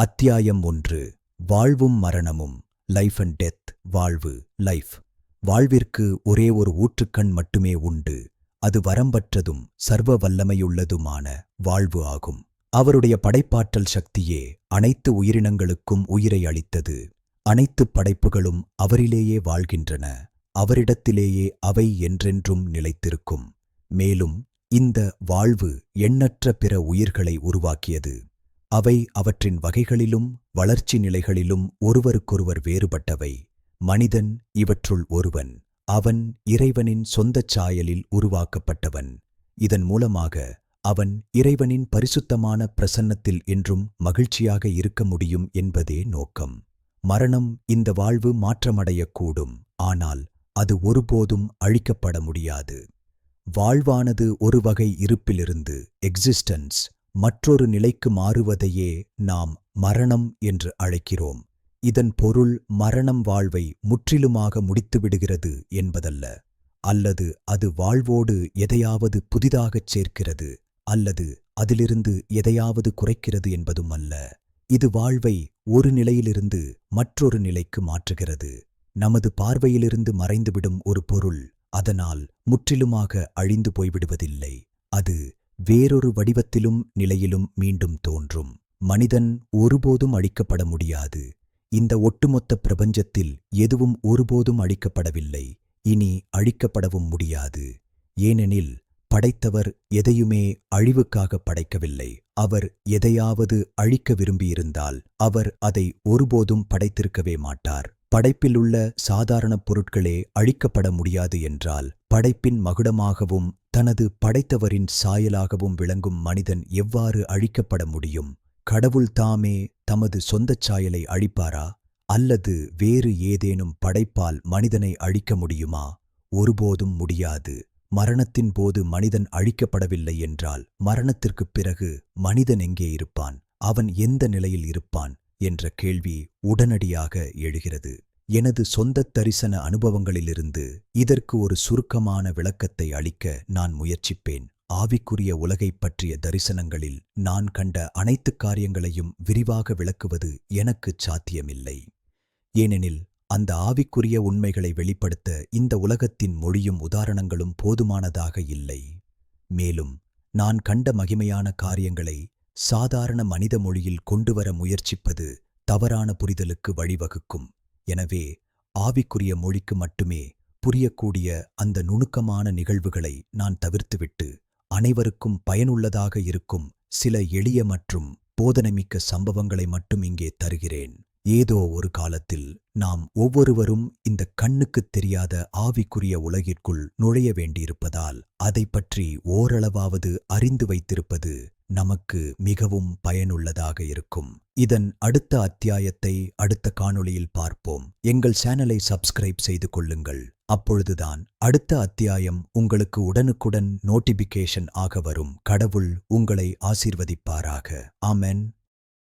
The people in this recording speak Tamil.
அத்தியாயம் ஒன்று. வாழ்வும் மரணமும். லைஃப் அண்ட் டெத் வாழ்வு லைஃப் வாழ்விற்கு ஒரே ஒரு ஊற்றுக்கண் மட்டுமே உண்டு. அது வரம்பற்றதும் சர்வ வல்லமையுள்ளதுமான வாழ்வு ஆகும். அவருடைய படைப்பாற்றல் சக்தியே அனைத்து உயிரினங்களுக்கும் உயிரை அளித்தது. அனைத்து படைப்புகளும் அவரிலேயே வாழ்கின்றன. அவரிடத்திலேயே அவை என்றென்றும் நிலைத்திருக்கும். மேலும் இந்த வாழ்வு எண்ணற்ற பிற உயிர்களை உருவாக்கியது. அவை அவற்றின் வகைகளிலும் வளர்ச்சி நிலைகளிலும் ஒருவருக்கொருவர் வேறுபட்டவை. மனிதன் இவற்றுள் ஒருவன் அவன் இறைவனின் சொந்தச் சாயலில் உருவாக்கப்பட்டவன். இதன் மூலமாக அவன் இறைவனின் பரிசுத்தமான பிரசன்னத்தில் என்றும் மகிழ்ச்சியாக இருக்க முடியும் என்பதே நோக்கம். மரணம் இந்த வாழ்வு மாற்றமடையக்கூடும் ஆனால் அது ஒருபோதும் அழிக்கப்பட முடியாது. வாழ்வானது ஒரு வகை இருப்பிலிருந்து எக்ஸிஸ்டன்ஸ் மற்றொரு நிலைக்கு மாறுவதையே நாம் மரணம் என்று அழைக்கிறோம். இதன் பொருள் மரணம் வாழ்வை முற்றிலுமாக முடித்துவிடுகிறது என்பதல்ல. அல்லது அது வாழ்வோடு எதையாவது புதிதாகச் சேர்க்கிறது அல்லது அதிலிருந்து எதையாவது குறைக்கிறது என்பதும் அல்ல. இது வாழ்வை ஒரு நிலையிலிருந்து மற்றொரு நிலைக்கு மாற்றுகிறது. நமது பார்வையிலிருந்து மறைந்துவிடும் ஒரு பொருள் அதனால் முற்றிலுமாக அழிந்து போய்விடுவதில்லை. அது வேறொரு வடிவத்திலும் நிலையிலும் மீண்டும் தோன்றும். மனிதன் ஒருபோதும் அழிக்கப்பட முடியாது. இந்த ஒட்டுமொத்த பிரபஞ்சத்தில் எதுவும் ஒருபோதும் அழிக்கப்படவில்லை. இனி அழிக்கப்படவும் முடியாது. ஏனெனில் படைத்தவர் எதையுமே அழிவுக்காக படைக்கவில்லை. அவர் எதையாவது அழிக்க விரும்பியிருந்தால் அவர் அதை ஒருபோதும் படைத்திருக்கவே மாட்டார். படைப்பிலுள்ள சாதாரண பொருட்களே அழிக்கப்பட முடியாது என்றால் படைப்பின் மகுடமாகவும் தனது படைத்தவரின் சாயலாகவும் விளங்கும் மனிதன் எவ்வாறு அழிக்கப்பட முடியும்? கடவுள் தாமே தமது சொந்தச் சாயலை அழிப்பாரா? அல்லது வேறு ஏதேனும் படைப்பால் மனிதனை அழிக்க முடியுமா? ஒருபோதும் முடியாது. மரணத்தின் போது மனிதன் அழிக்கப்படவில்லை என்றால் மரணத்திற்குப் பிறகு மனிதன் எங்கே இருப்பான்? அவன் எந்த நிலையில் இருப்பான்? என்ற கேள்வி உடனடியாக எழுகிறது. எனது சொந்தத் தரிசன அனுபவங்களிலிருந்து இதற்கு ஒரு சுருக்கமான விளக்கத்தை அளிக்க நான் முயற்சிப்பேன். ஆவிக்குரிய உலகைப் பற்றிய தரிசனங்களில் நான் கண்ட அனைத்து காரியங்களையும் விரிவாக விளக்குவது எனக்குச் சாத்தியமில்லை. ஏனெனில் அந்த ஆவிக்குரிய உண்மைகளை வெளிப்படுத்த இந்த உலகத்தின் மொழியும் உதாரணங்களும் போதுமானதாக இல்லை. மேலும் நான் கண்ட மகிமையான காரியங்களை சாதாரண மனித மொழியில் கொண்டுவர முயற்சிப்பது தவறான புரிதலுக்கு வழிவகுக்கும். எனவே ஆவிக்குரிய மொழிக்கு மட்டுமே புரியக்கூடிய அந்த நுணுக்கமான நிகழ்வுகளை நான் தவிர்த்துவிட்டு அனைவருக்கும் பயனுள்ளதாக இருக்கும் சில எளிய மற்றும் போதனைமிக்க சம்பவங்களை மட்டும் இங்கே தருகிறேன். ஏதோ ஒரு காலத்தில் நாம் ஒவ்வொருவரும் இந்த கண்ணுக்குத் தெரியாத ஆவிக்குரிய உலகிற்குள் நுழைய வேண்டியிருப்பதால் அதை பற்றி ஓரளவாவது அறிந்து வைத்திருப்பது நமக்கு மிகவும் பயனுள்ளதாக இருக்கும். இதன் அடுத்த அத்தியாயத்தை அடுத்த காணொளியில் பார்ப்போம். எங்கள் சேனலை சப்ஸ்கிரைப் செய்து கொள்ளுங்கள். அப்பொழுதுதான் அடுத்த அத்தியாயம் உங்களுக்கு உடனுக்குடன் நோட்டிபிகேஷன் ஆக வரும். கடவுள் உங்களை ஆசிர்வதிப்பாராக. ஆமென்.